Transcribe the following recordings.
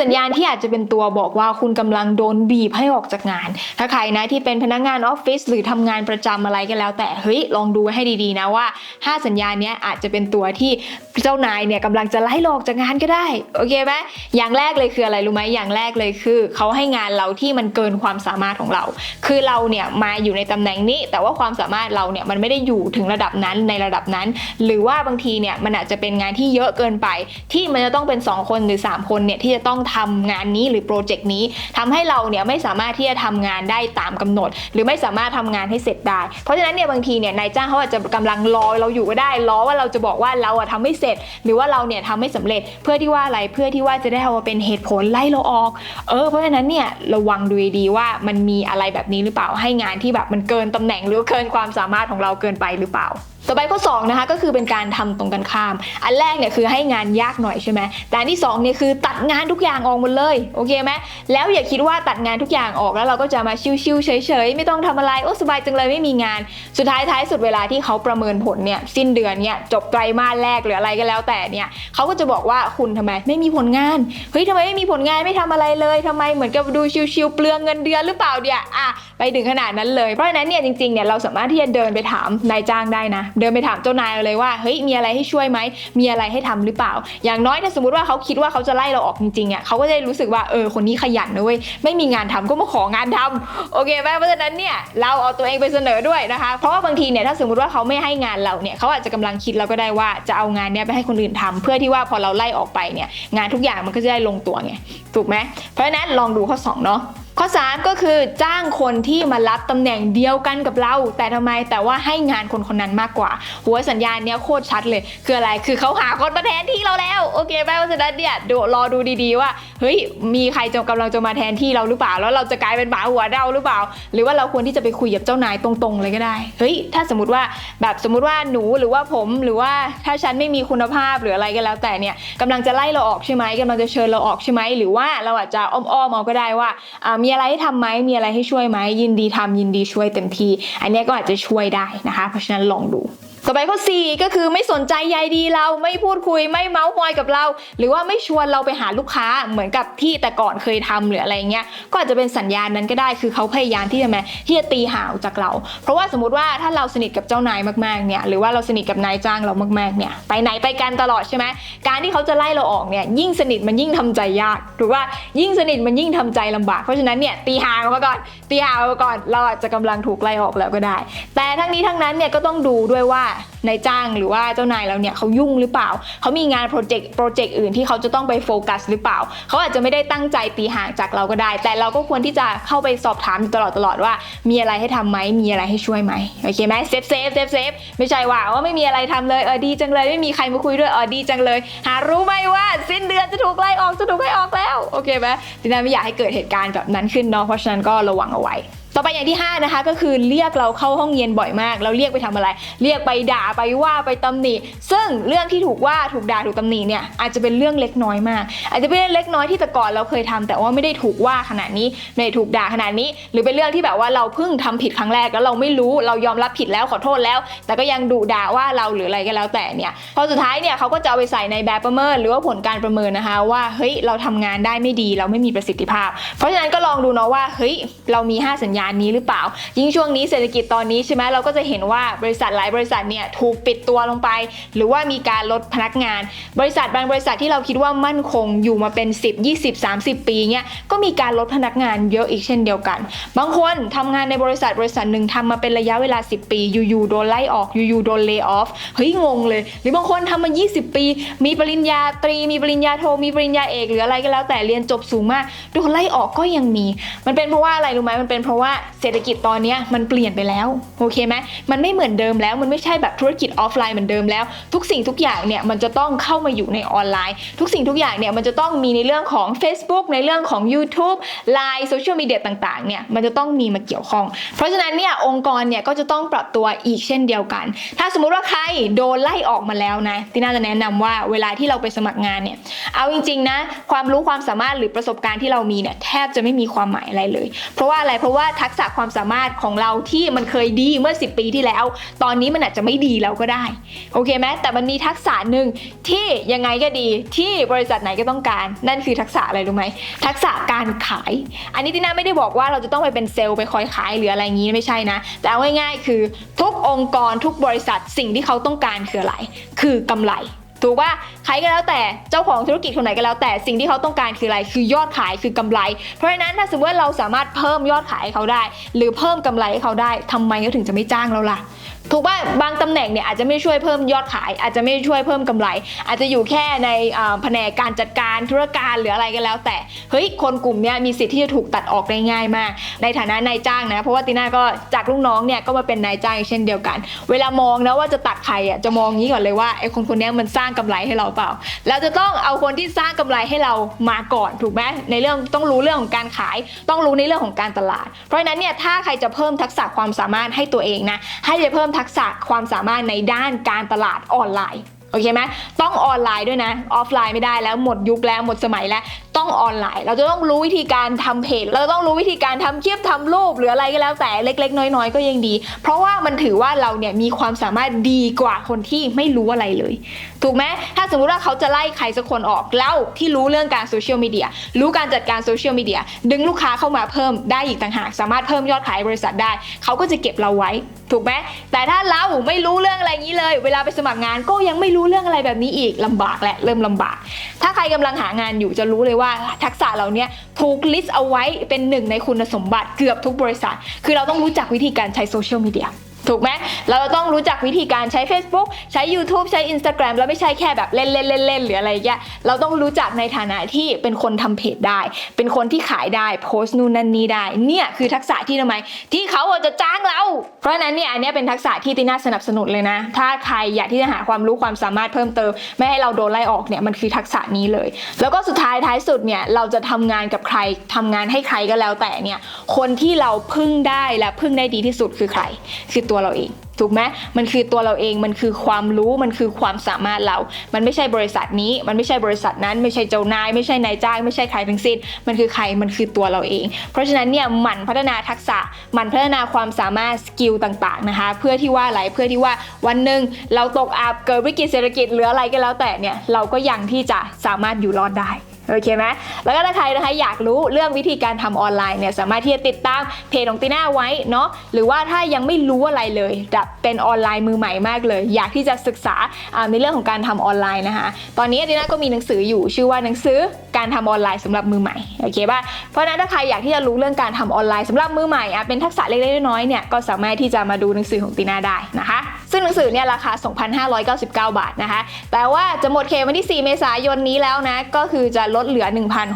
สัญญาณที่อาจจะเป็นตัวบอกว่าคุณกำลังโดนบีบให้ออกจากงาน ถ้าใครนะที่เป็นพนักงานออฟฟิศหรือทำงานประจำอะไรก็แล้ว แต่เฮ้ยลองดูให้ดีๆนะว่า 5 สัญญาณนี้อาจจะเป็นตัวที่เจ้านายเนี่ยกำลังจะไล่เราออกจากงานก็ได้โอเคไหมอย่างแรกเลยคืออะไรรู้ไหมอย่างแรกเลยคือเขาให้งานเราที่มันเกินความสามารถของเรา คือเราเนี่ยมาอยู่ในตำแหน่งนี้ แต่ว่าความสามารถเราเนี่ยมันไม่ได้อยู่ถึงระดับนั้นในระดับนั้น หรือว่าบางทีเนี่ยมันอาจจะเป็นงานที่เยอะเกินไป ที่มันจะต้องเป็น 2 คนหรือ 3 คนเนี่ยที่จะต้องทำงานนี้หรือโปรเจกต์นี้ทำให้เราเนี่ยไม่สามารถที่จะทำงานได้ตามกำหนด หรือไม่สามารถทำงานให้เสร็จได้ เพราะฉะนั้นเนี่ยบางทีเนี่ยนายจ้างเขาอาจจะกำลังรอเราอยู่ก็ได้รอว่าเราจะบอกว่าเราอะทำไม่เสร็จ หรือว่าเราเนี่ยทำไม่สำเร็จเพื่อที่ว่าอะไรเพื่อที่ว่าจะได้เอามาเป็นเหตุผลไล่เราออกเออเพราะฉะนั้นเนี่ยระวังดูดีว่ามันมีอะไรแบบนี้หรือเปล่าให้งานที่แบบมันเกินตำแหน่งหรือเกินความสามารถของเราเกินไปหรือเปล่า ต่อไปข้อ2นะคะก็คือเป็นการทำตรงกันข้าม อันแรกเนี่ยคือให้งานยากหน่อยใช่ไหมแต่อันที่2เนี่ยคือตัดงานทุกอย่างออกหมดเลยโอเคไหมแล้วอย่าคิดว่าตัดงานทุกอย่างออกแล้วเราก็จะมาชิวๆเฉยๆไม่ต้องทำอะไรโอ้สบายจังเลยไม่มีงาน สุดท้ายท้ายสุดเวลาที่เขาประเมินผลเนี่ยสิ้นเดือนเนี่ยจบไตรมาสแรกหรืออะไรก็แล้วแต่เนี่ยเขาก็จะบอกว่าคุณทำไมไม่มีผลงานเฮ้ยทำไมไม่มีผลงานไม่ทำอะไรเลยทำไมเหมือนกับดูชิวๆเปลืองเงินเดือนหรือเปล่าเนี่ยอะไปถึงขนาดนั้นเลยเพราะฉะนั้นเนี่ยจริงๆเนี่ยเราสามารถที่จะเดินไปถามนายจ้างได้นะเดินไปถามเจ้านายเลยว่าเฮ้ยมีอะไรให้ช่วยไหมมีอะไรให้ทำหรือเปล่า อย่างน้อยถ้าสมมติว่าเขาคิดว่าเขาจะไล่เราออกจริงๆอะเขาก็จะได้รู้สึกว่าเออคนนี้ขยันนะเว้ยไม่มีงานทำก็มาของานทำโอเคไหมเพราะฉะนั้นเนี่ยเราเอาตัวเองไปเสนอด้วยนะคะเพราะว่าบางทีเนี่ยถ้าสมมติว่าเขาไม่ให้งานเราเนี่ยเขาอาจจะกำลังคิดเราก็ได้ว่าจะเอางานเนี้ยไปให้คนอื่นทำเพื่อที่ว่าพอเราไล่ออกไปเนี่ยงานทุกอย่างมันก็จะได้ลงตัวไงถูกไหมเพราะฉะนั้นลองดูข้อสองเนาะ ข้อ 3 ก็คือจ้างคนที่มารับตำแหน่งเดียวกันกับเรา แต่ทำไมแต่ว่าให้งานคนคนนั้นมากกว่า หัวสัญญาณเนี้ยโคตรชัดเลย คืออะไรคือเขาหาคนมาแทนที่เราแล้วโอเคไหมเพราะฉะนั้นเนี่ยดูรอดูดีๆว่าเฮ้ยมีใครจะกำลังจะมาแทนที่เราหรือเปล่า แล้วเราจะกลายเป็นหมาหัวเดาหรือเปล่า หรือว่าเราควรที่จะไปคุยกับเจ้านายตรงๆเลยก็ได้เฮ้ยถ้าสมมติว่าแบบสมมติว่าหนูหรือว่าผมหรือว่าถ้าฉันไม่มีคุณภาพหรืออะไรก็แล้ว แต่เนี่ยกำลังจะไล่เราออกใช่ไหมกำลังจะเชิญเราออกใช่ไหมหรือว่าเราอาจจะอ้อมๆเอาก็ได้ว่าอ่ามีอะไรให้ทำไหมมีอะไรให้ช่วยไหมยินดีทำยินดีช่วยเต็มที่ อันนี้ก็อาจจะช่วยได้นะคะ เพราะฉะนั้นลองดู ต่อไปข้อ 4 ก็คือไม่สนใจใยดีเราไม่พูดคุยไม่เมาส์มอยกับเรา หรือว่าไม่ชวนเราไปหาลูกค้าเหมือนกับที่แต่ก่อนเคยทำหรืออะไรเงี้ยก็อาจจะเป็นสัญญาณนั้นก็ได้คือเขาพยายามที่จะมาที่จะตีห่างจากเรา เพราะว่าสมมติว่าถ้าเราสนิทกับเจ้านายมากๆเนี่ยหรือว่าเราสนิทกับนายจ้างเรามากๆเนี่ยไปไหนไปกันตลอดใช่ไหมการที่เขาจะไล่เราออกเนี่ยยิ่งสนิทมันยิ่งทำใจยากถูกว่ายิ่งสนิทมันยิ่งทำใจลำบากเพราะฉะนั้นเนี่ยตีห่างออกมาก่อนตีห่างออกมาก่อนเราอาจจะกำลังถูกไล่ออกแล้วก็ได้ แต่ทั้งนี้ทั้งนั้นเนี่ยก็ต้องดูด้วยว่านายจ้างหรือว่าเจ้านายเราเนี่ยเขายุ่งหรือเปล่า เขามีงานโปรเจกต์โปรเจกต์อื่นที่เขาจะต้องไปโฟกัสหรือเปล่า เขาอาจจะไม่ได้ตั้งใจตีห่างจากเราก็ได้ แต่เราก็ควรที่จะเข้าไปสอบถามอยู่ตลอดตลอดว่า มีอะไรให้ทำไหมมีอะไรให้ช่วยไหมโอเคไหมเซฟเซฟเซฟเซฟไม่ใช่ว่าว่าไม่มีอะไรทำเลยเออดีจังเลยไม่มีใครมาคุยด้วยเออดีจังเลย หารู้ไหมว่าสิ้นเดือนจะถูกไล่ออกจะถูกไล่ออกแล้วโอเคไหมทีนั้นไม่อยากให้เกิดเหตุการณ์แบบนั้นขึ้นเนาะเพราะฉะนั้นก็ระวังเอาไว้ ต่อไปอย่างที่ 5 นะคะ ก็คือเรียกเราเข้าห้องเย็นบ่อยมาก เราเรียกไปทำอะไร เรียกไปด่าไปว่าไปตำหนิ ซึ่งเรื่องที่ถูกว่าถูกด่าถูกตำหนิเนี่ยอาจจะเป็นเรื่องเล็กน้อยมาก อาจจะเป็นเรื่องเล็กน้อยที่แต่ก่อนเราเคยทำแต่ว่าไม่ได้ถูกว่าขนาดนี้ไม่ได้ถูกด่าขนาดนี้ หรือเป็นเรื่องที่แบบว่าเราเพิ่งทำผิดครั้งแรกแล้วเราไม่รู้เรายอมรับผิดแล้วขอโทษแล้ว แต่ก็ยังดุด่าว่าเราหรืออะไรก็แล้วแต่เนี่ยพอสุดท้ายเนี่ยเขาก็จะเอาไปใส่ในแบบประเมิน หรือว่าผลการประเมินนะคะว่าเฮ้ยเราทำงานได้ไม่ดีเราไม่มีประสิทธิภาพ เพราะฉะนั้นก็ลองดูเนาะว่าเฮ้ยเรามี 5 สัญญาณนี้หรือเปล่า ยิ่งช่วงนี้เศรษฐกิจตอนนี้ใช่ไหมเราก็จะเห็นว่าบริษัทหลายบริษัทเนี่ยถูกปิดตัวลงไป หรือว่ามีการลดพนักงาน บริษัทบางบริษัทที่เราคิดว่ามั่นคงอยู่มาเป็น 10 20 30 ปีเนี่ยก็มีการลดพนักงานเยอะอีกเช่นเดียวกัน บางคนทำงานในบริษัทบริษัทหนึ่งทำมาเป็นระยะเวลา 10 ปีอยู่ๆโดนไล่ออกอยู่ๆโดนเล y off เฮ้ยงงเลย หรือบางคนทำมา 20 ปี มีปริญญาตรี มีปริญญาโทมีปริญญาเอกหรืออะไรก็แล้วแต่เรียนจบสูงมากโดนไล่ออกก็ยังมี มันเป็นเพราะว่าอะไรรู้ไหมมันเป็นเพราะว่าเศรษฐกิจตอนนี้มันเปลี่ยนไปแล้วโอเคไหมมันไม่เหมือนเดิมแล้วมันไม่ใช่แบบธุรกิจออฟไลน์เหมือนเดิมแล้ว ทุกสิ่งทุกอย่างเนี่ยมันจะต้องเข้ามาอยู่ในออนไลน์ ทุกสิ่งทุกอย่างเนี่ยมันจะต้องมีในเรื่องของ Facebook ในเรื่องของ YouTube Line โซเชียลมีเดียต่างๆเนี่ยมันจะต้องมีมาเกี่ยวข้อง เพราะฉะนั้นเนี่ยองค์กรเนี่ยก็จะต้องปรับตัวอีกเช่นเดียวกัน ถ้าสมมุติว่าใครโดนไล่ออกมาแล้วนะที่น่าจะแนะนำว่าเวลาที่เราไปสมัครงานเนี่ยเอาจริงๆนะความรู้ความสามารถหรือประสบการณ์ที่เรามีเนี่ยแทบจะไม่มีความหมายอะไรเลย เพราะว่าอะไรเพราะว่าทักษะความสามารถของเราที่มันเคยดีเมื่อ 10 ปีที่แล้ว ตอนนี้มันอาจจะไม่ดีแล้วก็ได้ โอเคไหมแต่มันมีทักษะหนึ่งที่ยังไงก็ดีที่บริษัทไหนก็ต้องการ นั่นคือทักษะอะไรรู้ไหมทักษะการขาย อันนี้ติน่าไม่ได้บอกว่าเราจะต้องไปเป็นเซลล์ไปคอยขายหรืออะไรอย่างนี้ไม่ใช่นะ แต่เอาง่ายๆคือทุกองค์กรทุกบริษัทสิ่งที่เขาต้องการคืออะไร คือกำไร ถูกว่าใครก็แล้วแต่เจ้าของธุรกิจคนไหนก็แล้วแต่สิ่งที่เขาต้องการคืออะไรคือยอดขายคือกำไร เพราะฉะนั้นถ้าสมมติว่าเราสามารถเพิ่มยอดขายให้เขาได้ หรือเพิ่มกำไรให้เขาได้ทำไมเขาถึงจะไม่จ้างเราล่ะ ถูกว่าบางตำแหน่งเนี่ยอาจจะไม่ช่วยเพิ่มยอดขาย อาจจะไม่ช่วยเพิ่มกำไร อาจจะอยู่แค่ในแผนกการจัดการธุรการหรืออะไรก็แล้ว แต่เฮ้ยคนกลุ่มเนี้ยมีสิทธิ์ที่จะถูกตัดออกได้ง่ายมาก ในฐานะนายจ้างนะเพราะว่าตีน่าก็จากลูกน้องเนี่ยก็มาเป็นนายจ้างเช่นเดียวกัน เวลามองนะว่าจะตัดใครอะจะมองงี้ก่อนเลยว่าไอ้คนคนนี้มันสร้างกำไรให้เราเปล่า เราจะต้องเอาคนที่สร้างกำไรให้เรามาก่อนถูกไหมในเรื่องต้องรู้เรื่องของการขาย ต้องรู้ในเรื่องของการตลาด เพราะฉะนั้นเนี่ยถ้าใครจะเพิ่มทักษะความสามารถให้ตัวเองนะให้ไปเพิ่มทักษะความสามารถในด้านการตลาดออนไลน์โอเคไหมต้องออนไลน์ด้วยนะ ออฟไลน์ไม่ได้แล้วหมดยุคแล้วหมดสมัยแล้ว ต้องออนไลน์ เราจะต้องรู้วิธีการทำเพจ เราต้องรู้วิธีการทำคลิปทำรูปหรืออะไรก็แล้วแต่เล็ก ๆ น้อย ๆ ก็ยังดี เพราะว่ามันถือว่าเราเนี่ยมีความสามารถดีกว่าคนที่ไม่รู้อะไรเลย ถูกไหมถ้าสมมุติว่าเขาจะไล่ใครสักคนออกแล้วที่รู้เรื่องการโซเชียลมีเดียรู้การจัดการโซเชียลมีเดียดึงลูกค้าเข้ามาเพิ่มได้อีกต่างหาก สามารถเพิ่มยอดขายบริษัทได้ เขาก็จะเก็บเราไว้ ถูกไหมแต่ถ้าเราไม่รู้เรื่องอะไรอย่างนี้เลย เวลาไปสมัครงานก็ยังไม่รู้เรื่องอะไรแบบนี้อีกลำบากแหละเริ่มลำบาก ถ้าใครกำลังหางานอยู่จะรู้เลยว่าทักษะเหล่านี้ถูกลิสต์เอาไว้เป็นหนึ่งในคุณสมบัติเกือบทุกบริษัท คือเราต้องรู้จักวิธีการใช้โซเชียลมีเดีย ถูกไหมเราต้องรู้จักวิธีการใช้ Facebook ใช้ YouTube ใช้ Instagram แล้วไม่ใช่แค่แบบเล่นเล่นเล่นเล่นหรืออะไรอย่างเงี้ยเราต้องรู้จักในฐานะที่เป็นคนทำเพจได้ เป็นคนที่ขายได้โพสต์นู่นนั่นนี่ได้ เนี่ยคือทักษะที่ทำไม ที่เขาจะจ้างเรา เพราะนั้นเนี่ยอันนี้เป็นทักษะที่ติน่าสนับสนุนเลยนะ ถ้าใครอยากที่จะหาความรู้ความสามารถเพิ่มเติม ไม่ให้เราโดนไล่ออกเนี่ยมันคือทักษะนี้เลย แล้วก็สุดท้ายท้ายสุดเนี่ยเราจะทำงานกับใครทำงานให้ใครก็แล้วแต่เนี่ยคนที่เราพึ่งได้และพึ่งได้ดีที่สุดคือใครคือตัวเราเอง ถูกไหมมันคือตัวเราเองมันคือความรู้มันคือความสามารถเรา มันไม่ใช่บริษัทนี้ มันไม่ใช่บริษัทนั้น ไม่ใช่เจ้านาย ไม่ใช่นายจ้าง ไม่ใช่ใครทั้งสิ้น มันคือใครมันคือตัวเราเอง เพราะฉะนั้นเนี่ยหมั่นพัฒนาทักษะหมั่นพัฒนาความสามารถสกิลต่างๆนะคะ เพื่อที่ว่าอะไรเพื่อที่ว่าวันหนึ่งเราตกอับเกิดวิกฤตเศรษฐกิจหรืออะไรก็แล้วแต่เนี่ยเราก็ยังที่จะสามารถอยู่รอดได้ โอเคไหมแล้วก็ถ้าใครนะคะอยากรู้เรื่องวิธีการทำออนไลน์เนี่ยสามารถที่จะติดตามเพจของตีน่าไว้เนาะหรือว่าถ้ายังไม่รู้อะไรเลยแบบเป็นออนไลน์มือใหม่มากเลย อยากที่จะศึกษาในเรื่องของการทำออนไลน์นะคะตอนนี้ตีน่าก็มีหนังสืออยู่ชื่อว่าหนังสือการทำออนไลน์สำหรับมือใหม่โอเคป่ะเพราะนั้นถ้าใครอยากที่จะรู้เรื่องการทำออนไลน์สำหรับมือใหม่อะเป็นทักษะเล็กๆน้อยๆเนี่ยก็สามารถที่จะมาดูหนังสือของตีน่าได้นะคะ ซึ่งหนังสือเนี่ยราคา 2,599 บาทนะคะแต่ว่าจะหมดเขตวันที่ 4 เมษายนนี้แล้วนะก็คือจะลดดเหลือ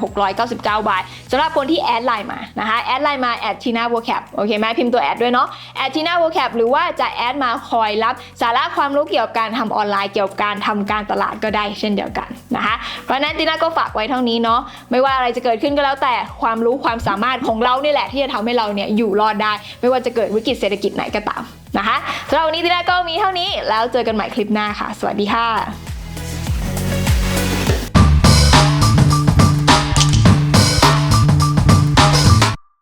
1,699 บาทสำหรับคนที่แอดไลน์มานะคะแอดไลน์มาแอดทีน่าโวแคปโอเคไหมพิมพ์ตัวแอดด้วยเนาะแอดทีน่าโวแคปหรือว่าจะแอดมาคอยรับสาระความรู้เกี่ยวกับการทำออนไลน์เกี่ยวกับการทำการตลาดก็ได้เช่นเดียวกันนะคะเพราะฉะนั้นทีน่าก็ฝากไว้เท่านี้เนาะไม่ว่าอะไรจะเกิดขึ้นก็แล้วแต่ความรู้ความสามารถของเรานี่แหละที่จะทำให้เราเนี่ยอยู่รอดได้ ไม่ว่าจะเกิดวิกฤตเศรษฐกิจไหนก็ตามนะคะสำหรับวันนี้ทีน่าก็มีเท่านี้แล้วเจอกันใหม่คลิปหน้าค่ะ สวัสดีค่ะ